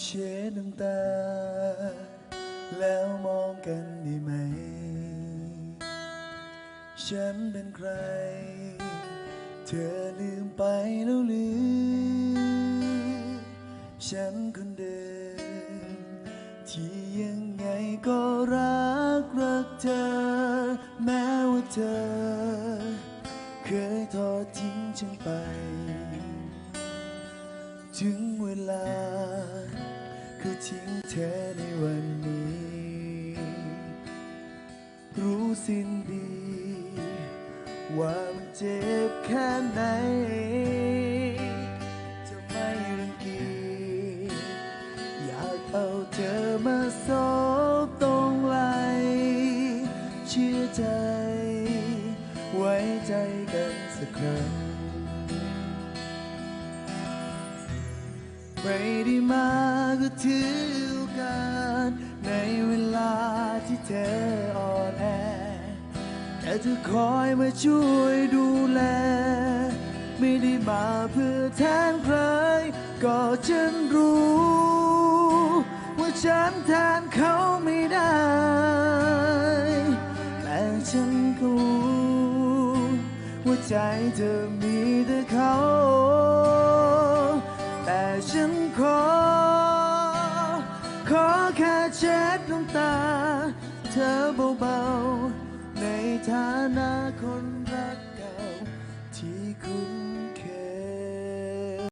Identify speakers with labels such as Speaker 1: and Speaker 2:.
Speaker 1: เช็ดน้ำตา แล้วมองกันได้ไหม ฉันเป็นใคร เธอลืมไปแล้วหรือ ฉันคนเดิมที่ยังไงก็รักรักเธอ แม้ว่าเธอ เคยทอดทิ้งฉันไป ถึงเวลาคือทิ้งเธอในวันนี้ รู้สิ้นดี ว่ามันเจ็บแค่ไหน จะไม่รังเกียจอยากเอาเธอมาซบตรงไหลเชื่อใจ ไว้ใจกันสักครั้ง ไม่ได้มาก็ถือโอกาสในเวลาที่เธออ่อนแอแต่เธอคอยมาช่วยดูแล ไม่ได้มาเพื่อแทนใคร ก็ฉันรู้ ว่าฉันแทนเขาไม่ได้ แต่ฉันก็รู้ว่าใจเธอมีแต่เขา แค่เช็ดน้ำตา เธอเบาๆ ในฐานะคน